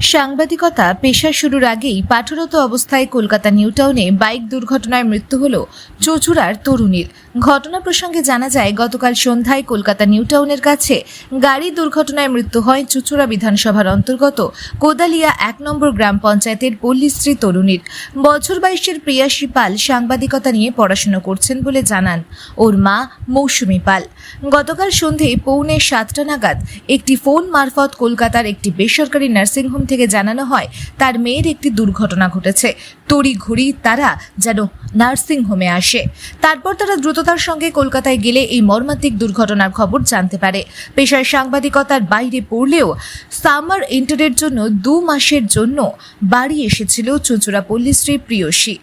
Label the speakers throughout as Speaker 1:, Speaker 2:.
Speaker 1: সাংবাদিকতা পেশা শুরুর আগেই পাঠরত অবস্থায় কলকাতা নিউ টাউনে বাইক দুর্ঘটনায় মৃত্যু হল চচুড়ার তরুণীর। ঘটনা প্রসঙ্গে জানা যায়, গতকাল সন্ধ্যায় কলকাতা নিউ টাউনের কাছে গাড়ি দুর্ঘটনায় মৃত্যু হয় চুচুড়া বিধানসভার অন্তর্গত কোদালিয়া এক নম্বর গ্রাম পঞ্চায়েতের পল্লীশ্রী তরুণীর। বছর বাইশের প্রিয়াসী পাল সাংবাদিকতা নিয়ে পড়াশোনা করছেন বলে জানান ওর মা মৌসুমী পাল। গতকাল সন্ধে পৌনে সাতটা নাগাদ একটি ফোন মারফত কলকাতার একটি বেসরকারি নার্সিংহোম থেকে জানানো হয়, তার মেয়ের একটি দুর্ঘটনা ঘটেছে। তড়ি ঘড়ি তারা যেন নার্সিং হোমে আসে। তারপর তারা দ্রুততার সঙ্গে কলকাতায় গেলে এই মর্মান্তিক দুর্ঘটনার খবর জানতে পারে। পেশায় সাংবাদিকতার বাইরে পড়লেও সামার ইন্টারের জন্য দু মাসের জন্য বাড়ি এসেছিল চুঁচুড়া পল্লীশ্রী প্রিয়সী।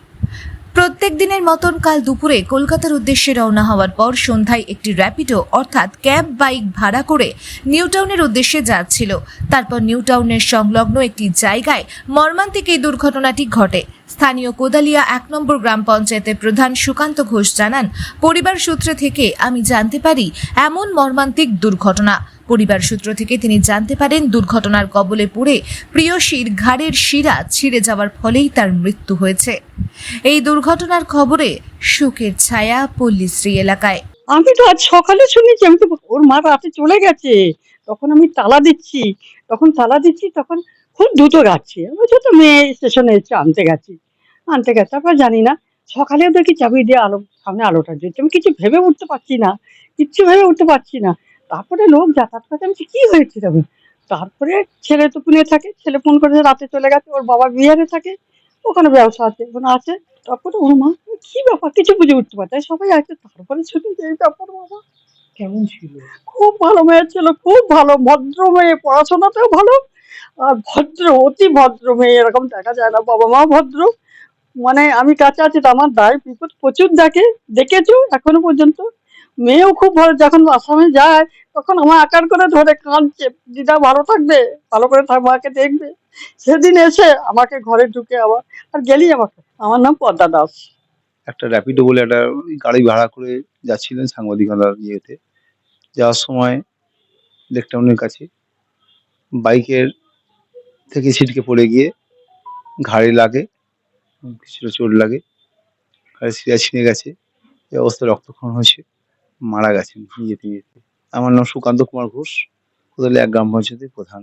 Speaker 1: প্রত্যেক দিনের মতন কাল দুপুরে কলকাতার উদ্দেশ্যে রওনা হওয়ার পর সন্ধ্যায় একটি র্যাপিডো, অর্থাৎ ক্যাব বাইক ভাড়া করে নিউ টাউনের উদ্দেশ্যে যাচ্ছিল। তারপর নিউ টাউনের সংলগ্ন একটি জায়গায় মর্মান্তিক এই দুর্ঘটনাটি ঘটে। স্থানীয় কোদালিয়া এক নম্বর গ্রাম পঞ্চায়েতের প্রধান সুকান্ত ঘোষ জানান, পরিবার সূত্রে থেকে আমি জানতে পারি, এমন মর্মান্তিক দুর্ঘটনা। পরিবার সূত্র থেকে তিনি জানতে পারেন, দুর্ঘটনার কবলে পড়ে প্রিয়সীর ঘাড়ের শিরা ছিঁড়ে যাওয়ার ফলেই তার মৃত্যু হয়েছে। এই দুর্ঘটনার খবরে শোকের ছায়া পল্লীশ্রী এলাকায়।
Speaker 2: আমি তো আজ সকালে শুনেছি, আমি তো, ওর মা রাতে চলে গেছে। তখন আমি তালা দিচ্ছি, তখন তালা দিচ্ছি, তখন খুব দ্রুত যাচ্ছে আমি তো মেয়ে, স্টেশনে এসে আনতে গেছি। আনতে গেছে, তারপর জানি না। সকালেও দেখি চাবি দিয়ে আলো, সামনে আলোটা দিচ্ছে আমি কিছু ভেবে উঠতে পারছি না, কিচ্ছু ভেবে উঠতে পারছি না। তারপরে লোক যাতায়াত করছে আমি কি হয়েছে তবে তারপরে ছেলে তো পুনে থাকে, ছেলে ফোন করে রাতে চলে গেছে, ওর বাবা বিহারে থাকে, ওখানে ব্যবসা আছে, ওখানে আছে। তারপরে ওর মা, কি ব্যাপার? কিছু বুঝে উঠতে পারছে না। সবাই আছে, তারপরে যে, এই ব্যাপার বাবা,
Speaker 3: কেমন ছিল?
Speaker 2: খুব ভালো মেয়ে ছিল, খুব ভালো, ভদ্র মেয়ে, পড়াশোনাতেও ভালো, আর ভদ্র, অতি ভদ্র মেয়ে, এরকম দেখা যায় না, বাবা মা ভদ্র। মানে আমি কাছে আছি, তো আমার দায় বিপদ প্রচুর দেখে, দেখেছ, এখনও পর্যন্ত? মেয়েও খুব ভালো, যখন আসামে যায়, তখন আমার আকার করে ধরে কাঁদছে, দিদা ভালো থাকবে? ভালো করে থাক মাকে দেখবে? সেদিন এসে আমাকে ঘরে ঢুকে আবার, আর গেলি আমাকে। আমার নাম পদ্মা দাস।
Speaker 4: একটা র্যাপিডো বলে একটা গাড়ি ভাড়া করে যাচ্ছিলেন সাংবাদিকতার ইয়েতে। যাওয়ার সময় লেকটাউনের কাছে বাইকের থেকে ছিটকে পড়ে গিয়ে ঘাড়ে লাগে, কিছুটা চোট লাগে, ঘাড়ে শিরা ছিঁড়ে গেছে, এই অবস্থায় রক্তক্ষরণ হয়েছে। মারা গেছেন। যেতে আমার নাম সুকান্ত কুমার ঘোষ। কোদালিয়া গ্রাম পঞ্চায়েতের প্রধান।